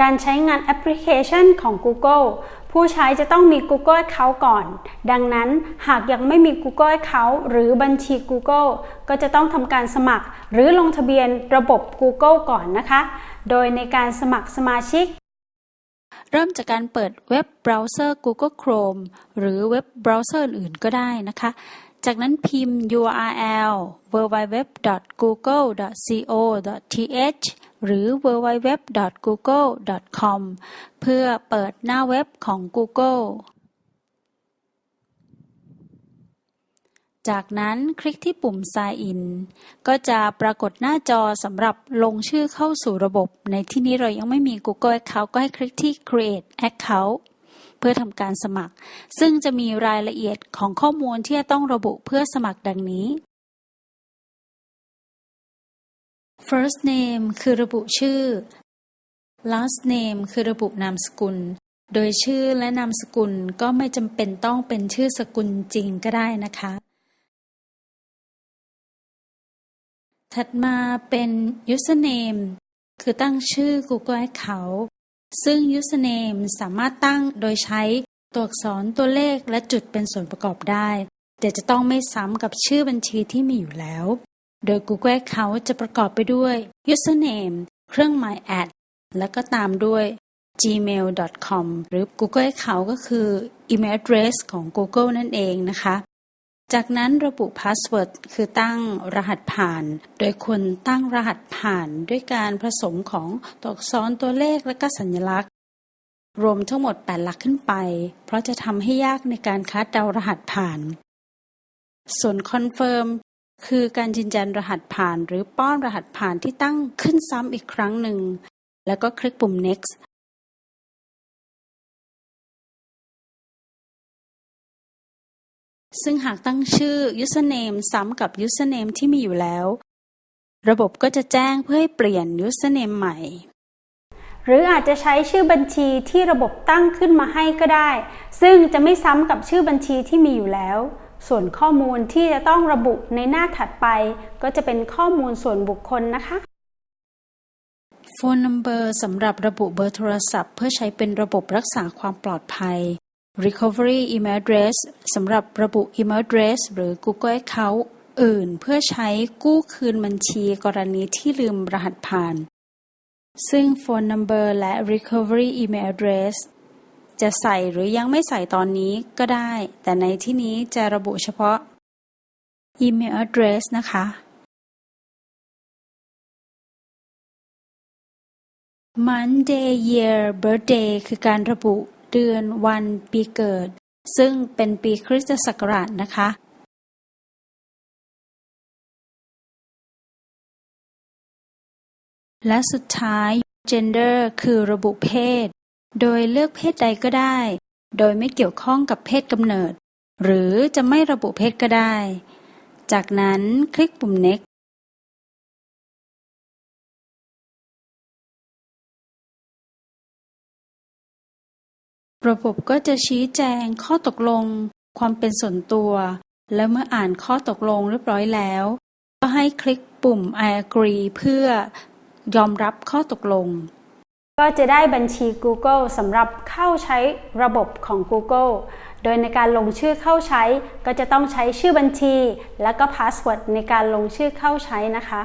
การใช้งานแอปพลิเคชันของ Google ผู้ใช้จะต้องมี Google Account ก่อน ดังนั้นหากยังไม่มี Google Account หรือบัญชี Google ก็จะต้องทำการสมัคร หรือลงทะเบียนระบบ Google ก่อนนะคะ โดยในการสมัครสมาชิก เริ่มจากการเปิดเว็บเบราว์เซอร์ Google Chrome หรือเว็บเบราว์เซอร์อื่นก็ได้นะคะ จากนั้นพิมพ์ URL www.google.co.th หรือ www.google.com เพื่อเปิดหน้าเว็บของ Google จากนั้นคลิกที่ปุ่ม Sign In ก็จะปรากฏหน้าจอสำหรับลงชื่อเข้าสู่ระบบ ในที่นี้เรายังไม่มี Google Account ก็ให้คลิกที่ Create Account เพื่อทำการสมัคร ซึ่งจะมีรายละเอียดของข้อมูลที่จะต้องระบุเพื่อสมัครดังนี้ First name คือระบุชื่อ Last name คือระบุนามสกุล โดยชื่อและนามสกุลก็ไม่จำเป็นต้องเป็นชื่อสกุลจริงก็ได้นะคะ ถัดมาเป็น username คือตั้งชื่อ Google Account ซึ่ง username สามารถตั้งโดยใช้ตัวอักษรตัวเลขและจุดเป็นส่วนประกอบได้ แต่จะต้องไม่ซ้ำกับชื่อบัญชีที่มีอยู่แล้ว โดย Google Account จะประกอบไปด้วย username เครื่องหมาย at แล้วก็ตามด้วย gmail.com หรือ Google Account ก็คือ email address ของ Google นั่นเองนะคะ จากนั้นระบุ password คือตั้งรหัสผ่าน โดยควรตั้งรหัสผ่านด้วยการผสมของตัวอักษรตัวเลขและก็สัญลักษณ์ รวมทั้งหมด 8 หลักขึ้นไป เพราะจะทำให้ยากในการคาดเดารหัสผ่าน ส่วน confirm คือการยืนยันรหัสผ่านหรือป้อนรหัสผ่านที่ตั้งขึ้นซ้ำอีกครั้งหนึ่ง แล้วก็คลิกปุ่ม next ซึ่งหากตั้งชื่อ username ซ้ำกับ username ที่มีอยู่แล้ว ระบบก็จะแจ้งเพื่อให้เปลี่ยน username ใหม่ หรืออาจจะใช้ชื่อบัญชีที่ระบบตั้งขึ้นมาให้ก็ได้ ซึ่งจะไม่ซ้ำกับชื่อบัญชีที่มีอยู่แล้ว ส่วนข้อมูลที่จะต้องระบุในหน้าถัดไป ก็จะเป็นข้อมูลส่วนบุคคลนะคะ phone number สำหรับระบุเบอร์โทรศัพท์ เพื่อใช้เป็นระบบรักษาความปลอดภัย recovery email address สำหรับระบุ email address หรือ Google Account อื่น เพื่อใช้กู้คืนบัญชีกรณีที่ลืมรหัสผ่าน ซึ่ง phone number และ recovery email address จะใส่หรือยังไม่ใส่ตอนนี้ก็ได้ แต่ในที่นี้จะระบุเฉพาะ email address นะคะ month day year birthday คือการระบุเดือนวันปีเกิด ซึ่งเป็นปีคริสตศักราชนะคะ และสุดท้าย gender คือระบุเพศ โดยเลือกเพศใดก็ได้ โดยไม่เกี่ยวข้องกับเพศกำเนิด หรือจะไม่ระบุเพศก็ได้ จากนั้นคลิกปุ่ม next ระบบก็จะชี้แจงข้อตกลง ความเป็นส่วนตัว และเมื่ออ่านข้อตกลงเรียบร้อยแล้ว ก็ให้คลิกปุ่ม I agree เพื่อยอมรับข้อตกลง ก็จะได้บัญชี Google สำหรับเข้าใช้ระบบของ Google โดยในการลงชื่อเข้าใช้ ก็จะต้องใช้ชื่อบัญชี และก็พาสเวิร์ดในการลงชื่อเข้าใช้นะคะ